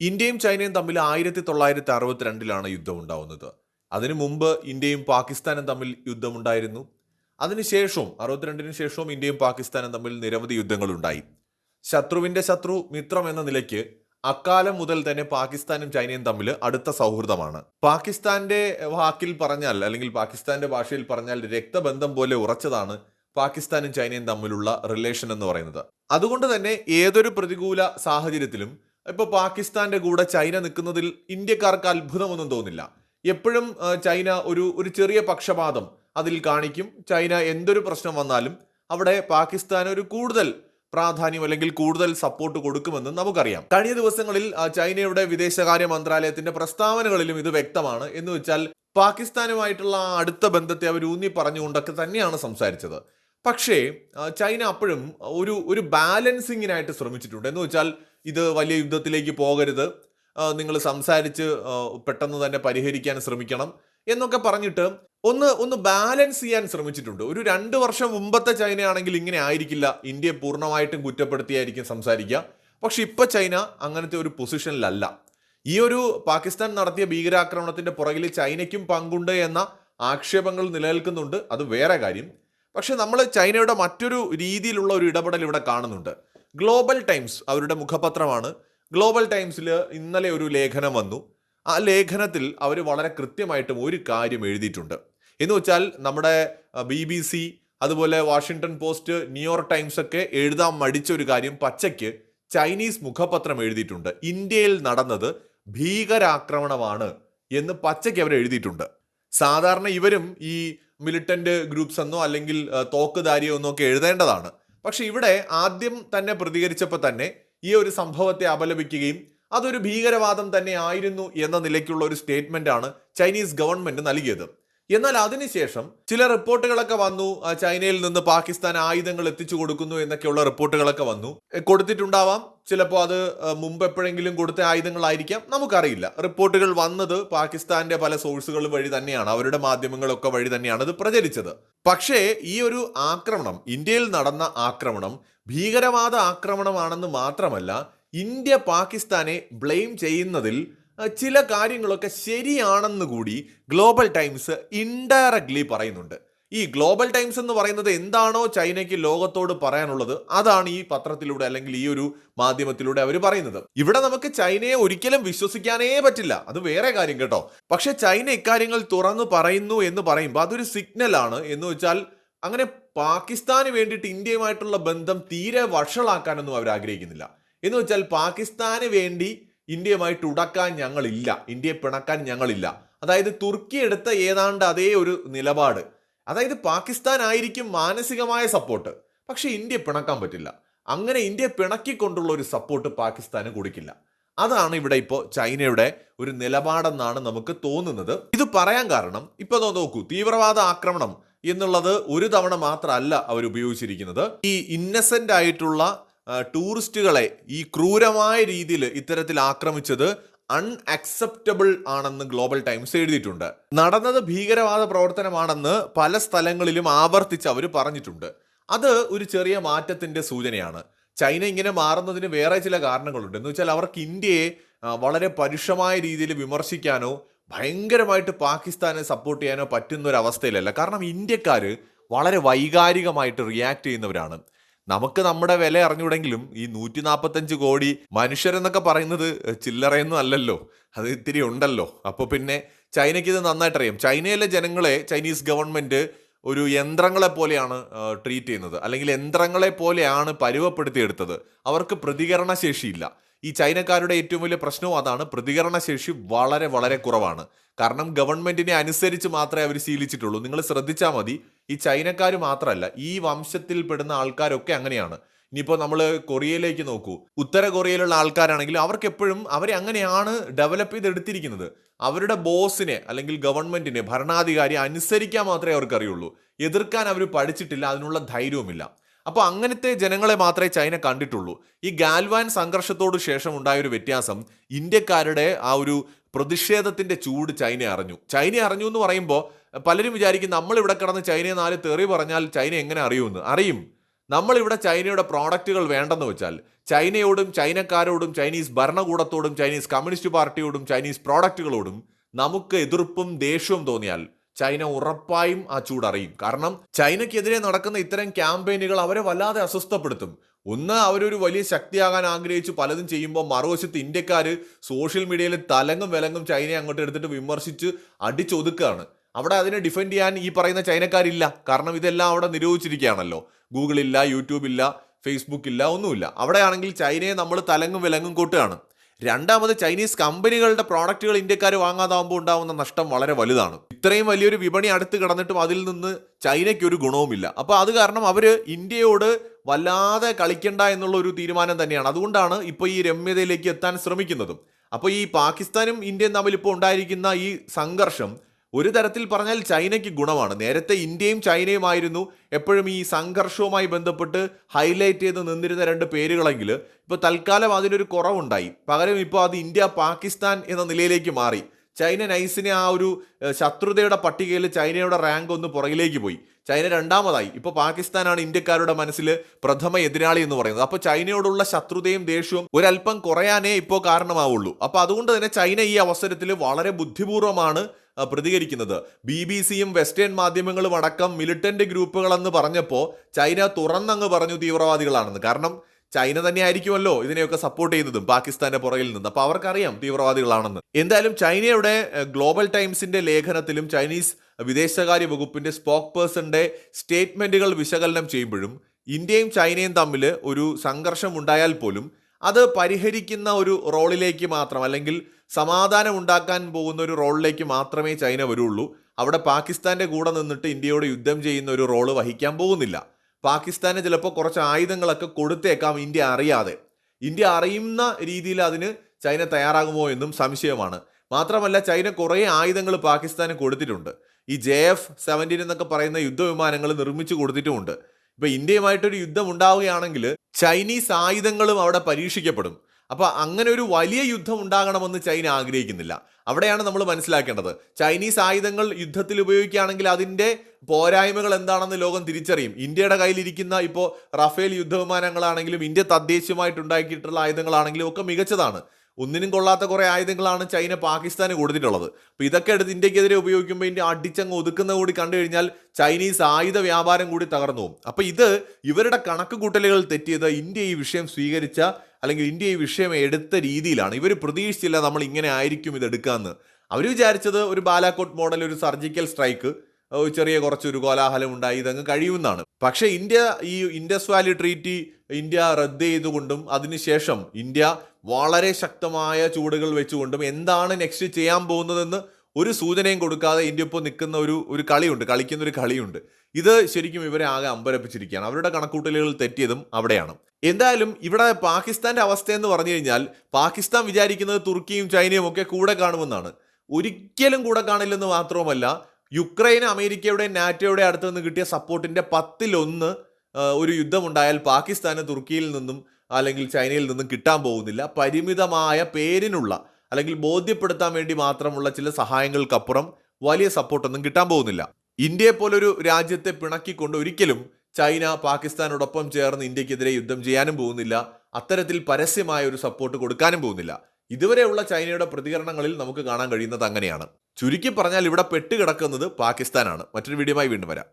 ഇന്ത്യയും ചൈനയും തമ്മിൽ ആയിരത്തി തൊള്ളായിരത്തി അറുപത്തിരണ്ടിലാണ് യുദ്ധം ഉണ്ടാവുന്നത്. അതിനു മുമ്പ് ഇന്ത്യയും പാകിസ്ഥാനും തമ്മിൽ യുദ്ധമുണ്ടായിരുന്നു. അതിനുശേഷവും അറുപത്തിരണ്ടിന് ശേഷവും ഇന്ത്യയും പാകിസ്ഥാനും തമ്മിൽ നിരവധി യുദ്ധങ്ങളുണ്ടായി. ശത്രുവിന്റെ ശത്രു മിത്രം എന്ന നിലയ്ക്ക് അക്കാലം മുതൽ തന്നെ പാകിസ്ഥാനും ചൈനയും തമ്മിൽ അടുത്ത സൗഹൃദമാണ്. പാകിസ്ഥാന്റെ വാക്കിൽ പറഞ്ഞാൽ അല്ലെങ്കിൽ പാകിസ്ഥാന്റെ ഭാഷയിൽ പറഞ്ഞാൽ രക്തബന്ധം പോലെ ഉറച്ചതാണ് പാകിസ്ഥാനും ചൈനയും തമ്മിലുള്ള റിലേഷൻ എന്ന് പറയുന്നത്. അതുകൊണ്ട് തന്നെ ഏതൊരു പ്രതികൂല സാഹചര്യത്തിലും ഇപ്പൊ പാകിസ്ഥാന്റെ കൂടെ ചൈന നിൽക്കുന്നതിൽ ഇന്ത്യക്കാർക്ക് അത്ഭുതമൊന്നും തോന്നില്ല. എപ്പോഴും ചൈന ഒരു ഒരു ചെറിയ പക്ഷപാതം അതിൽ കാണിക്കും. ചൈന എന്തൊരു പ്രശ്നം വന്നാലും അവിടെ പാകിസ്ഥാൻ ഒരു കൂടുതൽ പ്രാധാന്യം അല്ലെങ്കിൽ കൂടുതൽ സപ്പോർട്ട് കൊടുക്കുമെന്ന് നമുക്കറിയാം. കഴിഞ്ഞ ദിവസങ്ങളിൽ ചൈനയുടെ വിദേശകാര്യ മന്ത്രാലയത്തിന്റെ പ്രസ്താവനകളിലും ഇത് വ്യക്തമാണ്. എന്ന് വെച്ചാൽ പാകിസ്ഥാനുമായിട്ടുള്ള ആ അടുത്ത ബന്ധത്തെ അവർ ഊന്നി പറഞ്ഞുകൊണ്ടൊക്കെ തന്നെയാണ് സംസാരിച്ചത്. പക്ഷേ ചൈന അപ്പോഴും ഒരു ഒരു ബാലൻസിങ്ങിനായിട്ട് ശ്രമിച്ചിട്ടുണ്ട്. എന്ന് വെച്ചാൽ ഇത് വലിയ യുദ്ധത്തിലേക്ക് പോകരുത്. നിങ്ങൾ സംസാരിച്ച് പെട്ടെന്ന് തന്നെ പരിഹരിക്കാൻ ശ്രമിക്കണം എന്നൊക്കെ പറഞ്ഞിട്ട് ഒന്ന് ഒന്ന് ബാലൻസ് ചെയ്യാൻ ശ്രമിച്ചിട്ടുണ്ട്. ഒരു രണ്ട് വർഷം മുമ്പത്തെ ചൈനയാണെങ്കിൽ ഇങ്ങനെ ആയിരിക്കില്ല. ഇന്ത്യയെ പൂർണമായിട്ടും കുറ്റപ്പെടുത്തിയായിരിക്കും സംസാരിക്കുക. പക്ഷെ ഇപ്പൊ ചൈന അങ്ങനത്തെ ഒരു പൊസിഷനിലല്ല. ഈ ഒരു പാകിസ്ഥാൻ നടത്തിയ ഭീകരാക്രമണത്തിന്റെ പുറകിൽ ചൈനയ്ക്കും പങ്കുണ്ട് എന്ന ആക്ഷേപങ്ങൾ നിലനിൽക്കുന്നുണ്ട്. അത് വേറെ കാര്യം. പക്ഷെ നമ്മൾ ചൈനയുടെ മറ്റൊരു രീതിയിലുള്ള ഒരു ഇടപെടൽ ഇവിടെ കാണുന്നുണ്ട്. ഗ്ലോബൽ ടൈംസ് അവരുടെ മുഖപത്രമാണ്. ഗ്ലോബൽ ടൈംസിൽ ഇന്നലെ ഒരു ലേഖനം വന്നു. ആ ലേഖനത്തിൽ അവർ വളരെ കൃത്യമായിട്ടും ഒരു കാര്യം എഴുതിയിട്ടുണ്ട്. എന്ന് വെച്ചാൽ നമ്മുടെ ബി ബി സി അതുപോലെ Washington Post New York Times ഒക്കെ എഴുതാൻ മടിച്ച ഒരു കാര്യം പച്ചയ്ക്ക് ചൈനീസ് മുഖപത്രം എഴുതിയിട്ടുണ്ട്. ഇന്ത്യയിൽ നടന്നത് ഭീകരാക്രമണമാണ് എന്ന് പച്ചയ്ക്ക് അവർ എഴുതിയിട്ടുണ്ട്. സാധാരണ ഇവരും ഈ മിലിറ്റന്റ് ഗ്രൂപ്പ്സ് എന്നോ അല്ലെങ്കിൽ തോക്കുധാരിയോ എന്നോ ഒക്കെ എഴുതേണ്ടതാണ്. പക്ഷെ ഇവിടെ ആദ്യം തന്നെ പ്രതികരിച്ചപ്പോൾ തന്നെ ഈ ഒരു സംഭവത്തെ അപലപിക്കുകയും അതൊരു ഭീകരവാദം തന്നെ ആയിരുന്നു എന്ന നിലയ്ക്കുള്ള ഒരു സ്റ്റേറ്റ്മെന്റ് ആണ് ചൈനീസ് ഗവൺമെന്റ് നൽകിയത്. എന്നാൽ അതിനുശേഷം ചില റിപ്പോർട്ടുകളൊക്കെ വന്നു. ചൈനയിൽ നിന്ന് പാകിസ്ഥാൻ ആയുധങ്ങൾ എത്തിച്ചു കൊടുക്കുന്നു എന്നൊക്കെയുള്ള റിപ്പോർട്ടുകളൊക്കെ വന്നു. കൊടുത്തിട്ടുണ്ടാവാം. ചിലപ്പോൾ അത് മുമ്പ് എപ്പോഴെങ്കിലും കൊടുത്ത ആയുധങ്ങളായിരിക്കാം. നമുക്കറിയില്ല. റിപ്പോർട്ടുകൾ വന്നത് പാകിസ്ഥാന്റെ പല സോഴ്സുകൾ വഴി തന്നെയാണ്. അവരുടെ മാധ്യമങ്ങളൊക്കെ വഴി തന്നെയാണ് ഇത് പ്രചരിച്ചത്. പക്ഷേ ഈ ഒരു ആക്രമണം ഇന്ത്യയിൽ നടന്ന ആക്രമണം ഭീകരവാദ ആക്രമണമാണെന്ന് മാത്രമല്ല ഇന്ത്യ പാകിസ്ഥാനെ ബ്ലെയിം ചെയ്യുന്നതിൽ ചില കാര്യങ്ങളൊക്കെ ശരിയാണെന്ന് കൂടി ഗ്ലോബൽ ടൈംസ് ഇൻഡയറക്ട്ലി പറയുന്നുണ്ട്. ഈ ഗ്ലോബൽ ടൈംസ് എന്ന് പറയുന്നത് എന്താണോ ചൈനയ്ക്ക് ലോകത്തോട് പറയാനുള്ളത് അതാണ് ഈ പത്രത്തിലൂടെ അല്ലെങ്കിൽ ഈ ഒരു മാധ്യമത്തിലൂടെ അവർ പറയുന്നത്. ഇവിടെ നമുക്ക് ചൈനയെ ഒരിക്കലും വിശ്വസിക്കാനേ പറ്റില്ല. അത് വേറെ കാര്യം കേട്ടോ. പക്ഷെ ചൈന ഇക്കാര്യങ്ങൾ തുറന്നു പറയുന്നു എന്ന് പറയുമ്പോൾ അതൊരു സിഗ്നലാണ് എന്ന് വെച്ചാൽ അങ്ങനെ പാകിസ്ഥാന് വേണ്ടിയിട്ട് ഇന്ത്യയുമായിട്ടുള്ള ബന്ധം തീരെ വഷളാക്കാനൊന്നും അവർ ആഗ്രഹിക്കുന്നില്ല എന്ന് വെച്ചാൽ പാകിസ്ഥാന് വേണ്ടി ഇന്ത്യയുമായിട്ട് ഉടക്കാൻ ഞങ്ങളില്ല. ഇന്ത്യയെ പിണക്കാൻ ഞങ്ങളില്ല. അതായത് തുർക്കി എടുത്ത ഏതാണ്ട് അതേ ഒരു നിലപാട്. അതായത് പാകിസ്ഥാൻ ആയിരിക്കും മാനസികമായ സപ്പോർട്ട്. പക്ഷേ ഇന്ത്യ പിണക്കാൻ പറ്റില്ല. അങ്ങനെ ഇന്ത്യ പിണക്കിക്കൊണ്ടുള്ള ഒരു സപ്പോർട്ട് പാകിസ്ഥാന് കൊടുക്കില്ല. അതാണ് ഇവിടെ ഇപ്പോൾ ചൈനയുടെ ഒരു നിലപാടെന്നാണ് നമുക്ക് തോന്നുന്നത്. ഇത് പറയാൻ കാരണം ഇപ്പൊ നോക്കൂ തീവ്രവാദ ആക്രമണം എന്നുള്ളത് ഒരു തവണ മാത്രമല്ല അവർ ഉപയോഗിച്ചിരിക്കുന്നത്. ഈ ഇന്നസെന്റ് ആയിട്ടുള്ള ടൂറിസ്റ്റുകളെ ഈ ക്രൂരമായ രീതിയിൽ ഇത്തരത്തിൽ ആക്രമിച്ചത് അൺഅക്സെപ്റ്റബിൾ ആണെന്ന് ഗ്ലോബൽ ടൈംസ് എഴുതിയിട്ടുണ്ട്. നടന്നത് ഭീകരവാദ പ്രവർത്തനമാണെന്ന് പല സ്ഥലങ്ങളിലും ആവർത്തിച്ച് അവർ പറഞ്ഞിട്ടുണ്ട്. അത് ഒരു ചെറിയ മാറ്റത്തിന്റെ സൂചനയാണ്. ചൈന ഇങ്ങനെ മാറുന്നതിന് വേറെ ചില കാരണങ്ങളുണ്ട്. എന്ന് വെച്ചാൽ അവർക്ക് ഇന്ത്യയെ വളരെ പരുഷമായ രീതിയിൽ വിമർശിക്കാനോ ഭയങ്കരമായിട്ട് പാകിസ്ഥാനെ സപ്പോർട്ട് ചെയ്യാനോ പറ്റുന്ന ഒരു അവസ്ഥയിലല്ല. കാരണം ഇന്ത്യക്കാർ വളരെ വൈകാരികമായിട്ട് റിയാക്ട് ചെയ്യുന്നവരാണ്. നമുക്ക് നമ്മുടെ വില അറിഞ്ഞൂടെങ്കിലും ഈ നൂറ്റി നാൽപ്പത്തഞ്ച് കോടി മനുഷ്യരെന്നൊക്കെ പറയുന്നത് ചില്ലറയൊന്നും അല്ലല്ലോ. അത് ഇത്തിരി ഉണ്ടല്ലോ. അപ്പോൾ പിന്നെ ചൈനയ്ക്ക് ഇത് നന്നായിട്ടറിയാം. ചൈനയിലെ ജനങ്ങളെ ചൈനീസ് ഗവൺമെന്റ് ഒരു യന്ത്രങ്ങളെ പോലെയാണ് ട്രീറ്റ് ചെയ്യുന്നത്. അല്ലെങ്കിൽ യന്ത്രങ്ങളെ പോലെയാണ് പരുവപ്പെടുത്തിയെടുത്തത്. അവർക്ക് പ്രതികരണ ശേഷിയില്ല ഈ ചൈനക്കാരുടെ ഏറ്റവും വലിയ പ്രശ്നവും അതാണ്. പ്രതികരണ ശേഷി വളരെ വളരെ കുറവാണ്. കാരണം ഗവൺമെന്റിനെ അനുസരിച്ച് മാത്രമേ അവർ ശീലിച്ചിട്ടുള്ളൂ. നിങ്ങൾ ശ്രദ്ധിച്ചാൽ മതി. ഈ ചൈനക്കാർ മാത്രമല്ല ഈ വംശത്തിൽ പെടുന്ന ആൾക്കാരൊക്കെ അങ്ങനെയാണ്. ഇനിയിപ്പോൾ നമ്മൾ കൊറിയയിലേക്ക് നോക്കൂ. ഉത്തര കൊറിയയിലുള്ള ആൾക്കാരാണെങ്കിൽ അവർക്ക് എപ്പോഴും അവരെ അങ്ങനെയാണ് ഡെവലപ്പ് ചെയ്തെടുത്തിരിക്കുന്നത്. അവരുടെ ബോസിനെ അല്ലെങ്കിൽ ഗവൺമെന്റിനെ ഭരണാധികാരിയെ അനുസരിക്കാൻ മാത്രമേ അവർക്ക് അറിയുള്ളൂ എതിർക്കാൻ അവർ പഠിച്ചിട്ടില്ല അതിനുള്ള ധൈര്യവുമില്ല. അപ്പോൾ അങ്ങനത്തെ ജനങ്ങളെ മാത്രമേ ചൈന കണ്ടിട്ടുള്ളൂ. ഈ ഗാൽവാൻ സംഘർഷത്തോട് ശേഷം ഉണ്ടായ ഒരു വ്യത്യാസം ഇന്ത്യക്കാരുടെ ആ ഒരു പ്രതിഷേധത്തിന്റെ ചൂട് ചൈന അറിഞ്ഞു. ചൈന അറിഞ്ഞു എന്ന് പറയുമ്പോൾ പലരും വിചാരിക്കും നമ്മൾ ഇവിടെ കിടന്ന് ചൈനയെ നാല് തെറി പറഞ്ഞാൽ ചൈന എങ്ങനെ അറിയുമെന്ന്? അറിയും. നമ്മളിവിടെ ചൈനയുടെ പ്രോഡക്റ്റുകൾ വേണ്ടെന്ന് വെച്ചാൽ ചൈനയോടും ചൈനക്കാരോടും ചൈനീസ് ഭരണകൂടത്തോടും ചൈനീസ് കമ്മ്യൂണിസ്റ്റ് പാർട്ടിയോടും ചൈനീസ് പ്രോഡക്റ്റുകളോടും നമുക്ക് എതിർപ്പും ദേഷ്യവും തോന്നിയാൽ ചൈന ഉറപ്പായും ആ ചൂടറിയും കാരണം ചൈനയ്ക്കെതിരെ നടക്കുന്ന ഇത്തരം ക്യാമ്പയിനുകൾ അവരെ വല്ലാതെ അസ്വസ്ഥപ്പെടുത്തും. ഒന്ന് അവരൊരു വലിയ ശക്തിയാകാൻ ആഗ്രഹിച്ച് പലതും ചെയ്യുമ്പോൾ മറുവശത്ത് ഇന്ത്യക്കാർ സോഷ്യൽ മീഡിയയിൽ തലങ്ങും വിലങ്ങും ചൈനയെ അങ്ങോട്ട് എടുത്തിട്ട് വിമർശിച്ച് അടിച്ചൊതുക്കുകയാണ്. അവിടെ അതിനെ ഡിഫെൻഡ് ചെയ്യാൻ ഈ പറയുന്ന ചൈനക്കാരില്ല. കാരണം ഇതെല്ലാം അവിടെ നിരോധിച്ചിരിക്കുകയാണല്ലോ. ഗൂഗിൾ ഇല്ല യൂട്യൂബ് ഇല്ല ഫേസ്ബുക്ക് ഇല്ല ഒന്നുമില്ല. അവിടെയാണെങ്കിൽ ചൈനയെ നമ്മൾ തലങ്ങും വിലങ്ങും കൂട്ടുകയാണ്. രണ്ടാമത് ചൈനീസ് കമ്പനികളുടെ പ്രോഡക്റ്റുകൾ ഇന്ത്യക്കാർ വാങ്ങാതാവുമ്പോൾ ഉണ്ടാവുന്ന നഷ്ടം വളരെ വലുതാണ്. ഇത്രയും വലിയൊരു വിപണി അടുത്ത് കിടന്നിട്ടും അതിൽ നിന്ന് ചൈനയ്ക്ക് ഒരു ഗുണവുമില്ല. അപ്പോൾ അത് കാരണം അവർ ഇന്ത്യയോട് വല്ലാതെ കളിക്കണ്ട എന്നുള്ള ഒരു തീരുമാനം തന്നെയാണ്. അതുകൊണ്ടാണ് ഇപ്പോൾ ഈ രമ്യതയിലേക്ക് എത്താൻ ശ്രമിക്കുന്നതും. അപ്പോൾ ഈ പാകിസ്ഥാനും ഇന്ത്യയും തമ്മിൽ ഇപ്പോൾ ഉണ്ടായിരിക്കുന്ന ഈ സംഘർഷം ഒരു തരത്തിൽ പറഞ്ഞാൽ ചൈനയ്ക്ക് ഗുണമാണ്. നേരത്തെ ഇന്ത്യയും ചൈനയുമായിരുന്നു എപ്പോഴും ഈ സംഘർഷവുമായി ബന്ധപ്പെട്ട് ഹൈലൈറ്റ് ചെയ്ത് നിന്നിരുന്ന രണ്ട് പേരുകളെങ്കിൽ ഇപ്പോൾ തൽക്കാലം അതിനൊരു കുറവുണ്ടായി. പകരം ഇപ്പോൾ അത് ഇന്ത്യ പാകിസ്ഥാൻ എന്ന നിലയിലേക്ക് മാറി. ചൈന നൈസിനെ ആ ഒരു ശത്രുതയുടെ പട്ടികയിൽ ചൈനയുടെ റാങ്ക് ഒന്ന് പുറകിലേക്ക് പോയി. ചൈന രണ്ടാമതായി. ഇപ്പോൾ പാകിസ്ഥാനാണ് ഇന്ത്യക്കാരുടെ മനസ്സിൽ പ്രഥമ എതിരാളി എന്ന് പറയുന്നത്. അപ്പോൾ ചൈനയോടുള്ള ശത്രുതയും ദേഷ്യവും ഒരല്പം കുറയാനേ ഇപ്പോൾ കാരണമാവുള്ളൂ. അപ്പോൾ അതുകൊണ്ട് തന്നെ ചൈന ഈ അവസരത്തിൽ വളരെ ബുദ്ധിപൂർവമാണ് ആ, പ്രതികരിക്കുന്നത്. ബി ബി സിയും വെസ്റ്റേൺ മാധ്യമങ്ങളും അടക്കം മിലിറ്റന്റ് ഗ്രൂപ്പുകളെന്ന് പറഞ്ഞപ്പോൾ ചൈന തുറന്നങ്ങ് പറഞ്ഞു തീവ്രവാദികളാണെന്ന്. കാരണം ചൈന തന്നെ ആയിരിക്കുമല്ലോ ഇതിനെയൊക്കെ സപ്പോർട്ട് ചെയ്യുന്നതും പാകിസ്ഥാന്റെ പുറകിൽ നിന്ന്. അപ്പൊ അവർക്കറിയാം തീവ്രവാദികളാണെന്ന്. എന്തായാലും ചൈനയുടെ ഗ്ലോബൽ ടൈംസിന്റെ ലേഖനത്തിലും ചൈനീസ് വിദേശകാര്യ വകുപ്പിന്റെ സ്പോക്ക് പേഴ്സന്റെ സ്റ്റേറ്റ്മെന്റുകൾ വിശകലനം ചെയ്യുമ്പോഴും ഇന്ത്യയും ചൈനയും തമ്മിൽ ഒരു സംഘർഷം ഉണ്ടായാൽ പോലും അത് പരിഹരിക്കുന്ന ഒരു റോളിലേക്ക് മാത്രം അല്ലെങ്കിൽ സമാധാനം ഉണ്ടാക്കാൻ പോകുന്ന ഒരു റോളിലേക്ക് മാത്രമേ ചൈന വരുള്ളൂ. അവിടെ പാകിസ്ഥാന്റെ കൂടെ നിന്നിട്ട് ഇന്ത്യയോട് യുദ്ധം ചെയ്യുന്ന ഒരു റോൾ വഹിക്കാൻ പോകുന്നില്ല. പാകിസ്ഥാന് ചിലപ്പോൾ കുറച്ച് ആയുധങ്ങളൊക്കെ കൊടുത്തേക്കാം ഇന്ത്യ അറിയാതെ. ഇന്ത്യ അറിയുന്ന രീതിയിൽ അതിന് ചൈന തയ്യാറാകുമോ എന്നും സംശയമാണ്. മാത്രമല്ല ചൈന കുറേ ആയുധങ്ങൾ പാകിസ്ഥാന് കൊടുത്തിട്ടുണ്ട്. ഈ ജെ എഫ് സെവന്റീൻ എന്നൊക്കെ പറയുന്ന യുദ്ധവിമാനങ്ങൾ നിർമ്മിച്ചു കൊടുത്തിട്ടുമുണ്ട്. ഇപ്പൊ ഇന്ത്യയുമായിട്ടൊരു യുദ്ധം ഉണ്ടാവുകയാണെങ്കിൽ ചൈനീസ് ആയുധങ്ങളും അവിടെ പരീക്ഷിക്കപ്പെടും. അപ്പൊ അങ്ങനെ ഒരു വലിയ യുദ്ധം ഉണ്ടാകണമെന്ന് ചൈന ആഗ്രഹിക്കുന്നില്ല. അവിടെയാണ് നമ്മൾ മനസ്സിലാക്കേണ്ടത്. ചൈനീസ് ആയുധങ്ങൾ യുദ്ധത്തിൽ ഉപയോഗിക്കുകയാണെങ്കിൽ അതിന്റെ പോരായ്മകൾ എന്താണെന്ന് ലോകം തിരിച്ചറിയും. ഇന്ത്യയുടെ കയ്യിലിരിക്കുന്ന ഇപ്പോൾ റഫേൽ യുദ്ധവിമാനങ്ങളാണെങ്കിലും ഇന്ത്യ തദ്ദേശീയമായിട്ടുണ്ടാക്കിയിട്ടുള്ള ആയുധങ്ങളാണെങ്കിലും ഒക്കെ മികച്ചതാണ്. ഒന്നിനും കൊള്ളാത്ത കുറേ ആയുധങ്ങളാണ് ചൈന പാകിസ്ഥാന് കൊടുത്തിട്ടുള്ളത്. അപ്പൊ ഇതൊക്കെ എടുത്ത് ഇന്ത്യക്കെതിരെ ഉപയോഗിക്കുമ്പോൾ ഇന്ത്യ അടിച്ചങ്ങ് ഒതുക്കുന്ന കൂടി കണ്ടു കഴിഞ്ഞാൽ ചൈനീസ് ആയുധ വ്യാപാരം കൂടി തകർന്നു പോകും. അപ്പൊ ഇത് ഇവരുടെ കണക്ക് കൂട്ടലുകൾ തെറ്റിയത് ഇന്ത്യ ഈ വിഷയം സ്വീകരിച്ച അല്ലെങ്കിൽ ഇന്ത്യ ഈ വിഷയം എടുത്ത രീതിയിലാണ്. ഇവർ പ്രതീക്ഷിച്ചില്ല നമ്മൾ ഇങ്ങനെ ആയിരിക്കും ഇത് എടുക്കാമെന്ന് അവർ വിചാരിച്ചത് ഒരു ബാലാക്കോട്ട് മോഡൽ ഒരു സർജിക്കൽ സ്ട്രൈക്ക് ചെറിയ കുറച്ചൊരു കോലാഹലം ഉണ്ടായി ഇതങ്ങ് കഴിയുമെന്നാണ്. പക്ഷേ ഇന്ത്യ ഈ ഇൻഡസ് വാലി ട്രീറ്റി ഇന്ത്യ റദ്ദ് ചെയ്തുകൊണ്ടും അതിനുശേഷം ഇന്ത്യ വളരെ ശക്തമായ ചൂടുകൾ വെച്ചുകൊണ്ടും എന്താണ് നെക്സ്റ്റ് ചെയ്യാൻ പോകുന്നതെന്ന് ഒരു സൂചനയും കൊടുക്കാതെ ഇന്ത്യ ഇപ്പോൾ നിൽക്കുന്ന ഒരു ഒരു കളിയുണ്ട് കളിക്കുന്ന ഒരു കളിയുണ്ട്. ഇത് ശരിക്കും ഇവരെ ആകെ അമ്പരപ്പിച്ചിരിക്കുകയാണ്. അവരുടെ കണക്കൂട്ടലുകൾ തെറ്റിയതും അവിടെയാണ്. എന്തായാലും ഇവിടെ പാകിസ്ഥാന്റെ അവസ്ഥ എന്ന് പറഞ്ഞു കഴിഞ്ഞാൽ പാകിസ്ഥാൻ വിചാരിക്കുന്നത് തുർക്കിയും ചൈനയും ഒക്കെ കൂടെ കാണുമെന്നാണ്. ഒരിക്കലും കൂടെ കാണില്ലെന്ന് മാത്രവുമല്ല യുക്രൈൻ അമേരിക്കയുടെ നാറ്റോയുടെ അടുത്ത് നിന്ന് കിട്ടിയ സപ്പോർട്ടിന്റെ പത്തിലൊന്ന് ഒരു യുദ്ധമുണ്ടായാൽ പാകിസ്ഥാന് തുർക്കിയിൽ നിന്നും അല്ലെങ്കിൽ ചൈനയിൽ നിന്നും കിട്ടാൻ പോകുന്നില്ല. പരിമിതമായ പേരിനുള്ള അല്ലെങ്കിൽ ബോധ്യപ്പെടുത്താൻ വേണ്ടി മാത്രമുള്ള ചില സഹായങ്ങൾക്കപ്പുറം വലിയ സപ്പോർട്ടൊന്നും കിട്ടാൻ പോകുന്നില്ല. ഇന്ത്യയെ പോലൊരു രാജ്യത്തെ പിണക്കിക്കൊണ്ട് ഒരിക്കലും ചൈന പാകിസ്ഥാനോടൊപ്പം ചേർന്ന് ഇന്ത്യക്കെതിരെ യുദ്ധം ചെയ്യാനും പോകുന്നില്ല. അത്തരത്തിൽ പരസ്യമായ ഒരു സപ്പോർട്ട് കൊടുക്കാനും പോകുന്നില്ല. ഇതുവരെയുള്ള ചൈനയുടെ പ്രതികരണങ്ങളിൽ നമുക്ക് കാണാൻ കഴിയുന്നത് അങ്ങനെയാണ്. ചുരുക്കി പറഞ്ഞാൽ ഇവിടെ പെട്ടുകിടക്കുന്നത് പാകിസ്ഥാനാണ്. മറ്റൊരു വീഡിയോയുമായി വീണ്ടും വരാം.